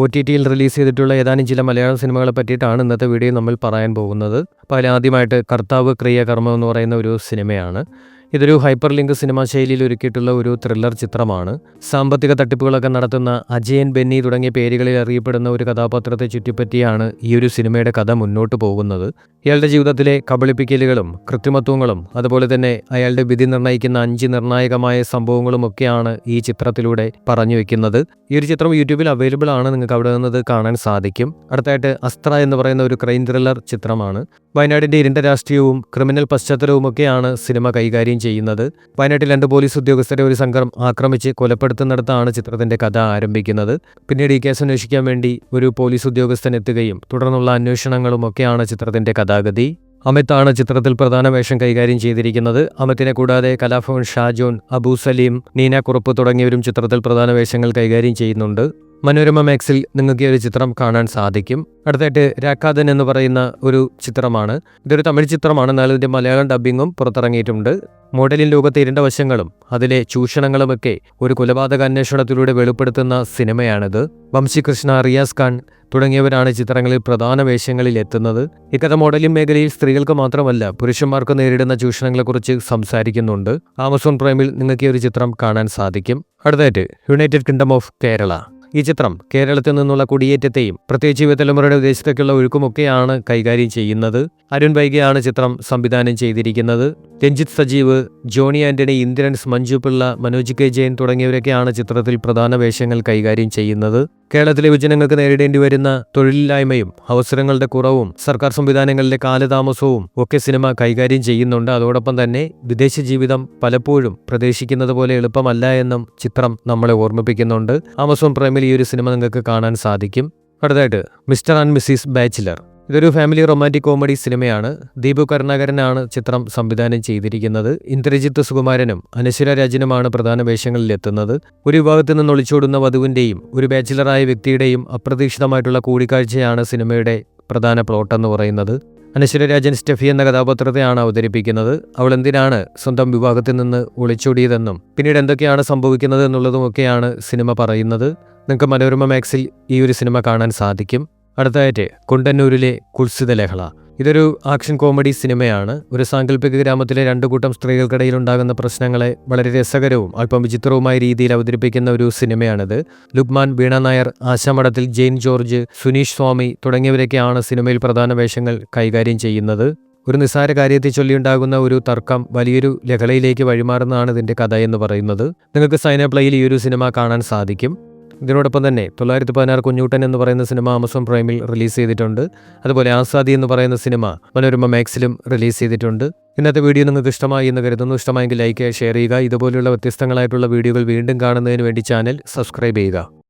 O T ടിയിൽ release ചെയ്തിട്ടുള്ള ഏതാനും ചില മലയാള സിനിമകളെ പറ്റിയിട്ടാണ് ഇന്നത്തെ വീഡിയോ നമ്മൾ പറയാൻ പോകുന്നത്. അപ്പോൾ അതിലാദ്യമായിട്ട് കർത്താവ് ക്രിയകർമ്മം എന്ന് പറയുന്ന ഒരു സിനിമയാണ്. ഇതൊരു ഹൈപ്പർ ലിങ്ക് സിനിമാ ശൈലിയിൽ ഒരുക്കിയിട്ടുള്ള ഒരു ത്രില്ലർ ചിത്രമാണ്. സാമ്പത്തിക തട്ടിപ്പുകളൊക്കെ നടത്തുന്ന അജയൻ ബെന്നി തുടങ്ങിയ പേരുകളിൽ അറിയപ്പെടുന്ന ഒരു കഥാപാത്രത്തെ ചുറ്റിപ്പറ്റിയാണ് ഈ ഒരു സിനിമയുടെ കഥ മുന്നോട്ട് പോകുന്നത്. ഇയാളുടെ ജീവിതത്തിലെ കബളിപ്പിക്കലുകളും കൃത്രിമത്വങ്ങളും അതുപോലെ തന്നെ അയാളുടെ വിധി നിർണയിക്കുന്ന അഞ്ച് നിർണായകമായ സംഭവങ്ങളുമൊക്കെയാണ് ഈ ചിത്രത്തിലൂടെ പറഞ്ഞു വെക്കുന്നത്. ഈ ഒരു ചിത്രം യൂട്യൂബിൽ അവൈലബിൾ ആണ് നിങ്ങൾക്ക് അവിടെ നിന്നത് കാണാൻ സാധിക്കും. അടുത്തായിട്ട് അസ്ത്ര എന്ന് പറയുന്ന ഒരു ക്രൈം ത്രില്ലർ ചിത്രമാണ്. വയനാടിന്റെ ഇരുണ്ട രാഷ്ട്രീയവും ക്രിമിനൽ പശ്ചാത്തലവും ഒക്കെയാണ് സിനിമ കൈകാര്യം ചെയ്യുന്നത്. വയനാട്ടിൽ രണ്ട് പോലീസ് ഉദ്യോഗസ്ഥരെ ഒരു സംഘം ആക്രമിച്ച് കൊലപ്പെടുത്തുന്നിടത്താണ് ചിത്രത്തിന്റെ കഥ ആരംഭിക്കുന്നത്. പിന്നീട് ഈ കേസ് അന്വേഷിക്കാൻ വേണ്ടി ഒരു പോലീസ് ഉദ്യോഗസ്ഥൻ എത്തുകയും തുടർന്നുള്ള അന്വേഷണങ്ങളും ഒക്കെയാണ് ചിത്രത്തിന്റെ കഥാഗതി. അമിതാണ് ചിത്രത്തിൽ പ്രധാന വേഷം കൈകാര്യം ചെയ്തിരിക്കുന്നത്. അമിത്തിനെ കൂടാതെ കലാഭവൻ ഷാജോൻ അബൂ സലീം നീന കുറുപ്പ് തുടങ്ങിയവരും ചിത്രത്തിൽ പ്രധാന വേഷങ്ങൾ കൈകാര്യം ചെയ്യുന്നുണ്ട്. മനോരമ മാക്സിൽ നിങ്ങൾക്ക് ഈ ഒരു ചിത്രം കാണാൻ സാധിക്കും. അടുത്തായിട്ട് രാക്കാതൻ എന്ന് പറയുന്ന ഒരു ചിത്രമാണ്. ഇതൊരു തമിഴ് ചിത്രമാണ്. എന്നാലും ഇതിന്റെ മലയാളം ഡബ്ബിങ്ങും പുറത്തിറങ്ങിയിട്ടുണ്ട്. മോഡലിൻ ലോകത്തെ ഇരുണ്ട വശങ്ങളും അതിലെ ചൂഷണങ്ങളുമൊക്കെ ഒരു കൊലപാതക അന്വേഷണത്തിലൂടെ വെളിപ്പെടുത്തുന്ന സിനിമയാണിത്. വംശികൃഷ്ണ റിയാസ് ഖാൻ തുടങ്ങിയവരാണ് ചിത്രങ്ങളിൽ പ്രധാന വേഷങ്ങളിൽ എത്തുന്നത്. ഇക്കഥ മോഡലിംഗ് മേഖലയിൽ സ്ത്രീകൾക്ക് മാത്രമല്ല പുരുഷന്മാർക്ക് നേരിടുന്ന ചൂഷണങ്ങളെക്കുറിച്ച് സംസാരിക്കുന്നുണ്ട്. ആമസോൺ പ്രൈമിൽ നിങ്ങൾക്ക് ഈ ഒരു ചിത്രം കാണാൻ സാധിക്കും. അടുത്തായിട്ട് യുണൈറ്റഡ് കിങ്ഡം ഓഫ് കേരള. ഈ ചിത്രം കേരളത്തിൽ നിന്നുള്ള കുടിയേറ്റത്തെയും പ്രത്യേകിച്ച് യുവതലമുറയുടെ ഉദ്ദേശത്തേക്കുള്ള ഒഴുക്കുമൊക്കെയാണ് കൈകാര്യം ചെയ്യുന്നത്. അരുൺ വൈകിയാണ് ചിത്രം സംവിധാനം ചെയ്തിരിക്കുന്നത്. രഞ്ജിത്ത് സജീവ് ജോണി ആന്റണി ഇന്ദ്രൻസ് മഞ്ജു പിള്ള മനോജ് കെ ജയൻ തുടങ്ങിയവരൊക്കെയാണ് ചിത്രത്തിൽ പ്രധാന വേഷങ്ങൾ കൈകാര്യം ചെയ്യുന്നത്. കേരളത്തിലെ യുവജനങ്ങൾക്ക് നേരിടേണ്ടി വരുന്ന തൊഴിലില്ലായ്മയും അവസരങ്ങളുടെ കുറവും സർക്കാർ സംവിധാനങ്ങളിലെ കാലതാമസവും ഒക്കെ സിനിമ കൈകാര്യം ചെയ്യുന്നുണ്ട്. അതോടൊപ്പം തന്നെ വിദേശ ജീവിതം പലപ്പോഴും പ്രതീക്ഷിക്കുന്നത് പോലെ എളുപ്പമല്ല എന്നും ചിത്രം നമ്മളെ ഓർമ്മിപ്പിക്കുന്നുണ്ട്. ആമസോൺ പ്രൈമിൽ ഈ ഒരു സിനിമ നിങ്ങൾക്ക് കാണാൻ സാധിക്കും. അടുത്തായിട്ട് മിസ്റ്റർ ആൻഡ് മിസ്സിസ് ബാച്ചിലർ. ഇതൊരു ഫാമിലി റൊമാന്റിക് കോമഡി സിനിമയാണ്. ദീപു കരുണാകരനാണ് ചിത്രം സംവിധാനം ചെയ്തിരിക്കുന്നത്. ഇന്ദ്രജിത്ത് സുകുമാരനും അനശ്വര രാജനുമാണ് പ്രധാന വേഷങ്ങളിൽ എത്തുന്നത് ഒരു വിഭാഗത്തിൽ നിന്ന് ഒളിച്ചോടുന്ന വധുവിന്റെയും ഒരു ബാച്ചിലറായ വ്യക്തിയുടെയും അപ്രതീക്ഷിതമായിട്ടുള്ള കൂടിക്കാഴ്ചയാണ് സിനിമയുടെ പ്രധാന പ്ലോട്ട് എന്ന് പറയുന്നത്. അനശ്വര രാജൻ സ്റ്റെഫി എന്ന കഥാപാത്രത്തെയാണ് അവതരിപ്പിക്കുന്നത്. അവൾ എന്തിനാണ് സ്വന്തം വിഭാഗത്തിൽ നിന്ന് ഒളിച്ചോടിയതെന്നും പിന്നീട് എന്തൊക്കെയാണ് സംഭവിക്കുന്നത് എന്നുള്ളതുമൊക്കെയാണ് സിനിമ പറയുന്നത്. നിങ്ങൾക്ക് മനോരമ മാക്സിൽ ഈ ഒരു സിനിമ കാണാൻ സാധിക്കും. അടുത്തതായിട്ട് കുണ്ടന്നൂരിലെ കുൽസിത ലഹള ഇതൊരു ആക്ഷൻ കോമഡി സിനിമയാണ്. ഒരു സാങ്കല്പിക ഗ്രാമത്തിലെ രണ്ടു കൂട്ടം സ്ത്രീകൾക്കിടയിൽ ഉണ്ടാകുന്ന പ്രശ്നങ്ങളെ വളരെ രസകരവും അല്പം വിചിത്രവുമായ രീതിയിൽ അവതരിപ്പിക്കുന്ന ഒരു സിനിമയാണിത്. ലുക്മാൻ വീണ നായർ ആശാമഠത്തിൽ ജെയിൻ ജോർജ് സുനീഷ് സ്വാമി തുടങ്ങിയവരൊക്കെയാണ് സിനിമയിൽ പ്രധാന വേഷങ്ങൾ കൈകാര്യം ചെയ്യുന്നത്. ഒരു നിസ്സാര കാര്യത്തെ ചൊല്ലിയുണ്ടാകുന്ന ഒരു തർക്കം വലിയൊരു ലഹളയിലേക്ക് വഴിമാറുന്നതാണ് ഇതിന്റെ കഥ എന്ന് പറയുന്നത്. നിങ്ങൾക്ക് സൈനപ്ലയിൽ ഈ ഒരു സിനിമ കാണാൻ സാധിക്കും. ഇതിനോടൊപ്പം തന്നെ തൊള്ളായിരത്തി പതിനാറ് കുഞ്ഞൂട്ടൻ എന്ന് പറയുന്ന സിനിമ ആമസോൺ പ്രൈമിൽ റിലീസ് ചെയ്തിട്ടുണ്ട്. അതുപോലെ ആസാദി എന്ന് പറയുന്ന സിനിമ മനോരമ മാക്സിലും റിലീസ് ചെയ്തിട്ടുണ്ട്. ഇന്നത്തെ വീഡിയോ നിങ്ങൾക്ക് ഇഷ്ടമായി എന്ന് കരുതുന്നു. ഇഷ്ടമായെങ്കിൽ ലൈക്ക് ഷെയർ ചെയ്യുക. ഇതുപോലെയുള്ള വ്യത്യസ്തങ്ങളായിട്ടുള്ള വീഡിയോകൾ വീണ്ടും കാണുന്നതിന് വേണ്ടി ചാനൽ സബ്സ്ക്രൈബ് ചെയ്യുക.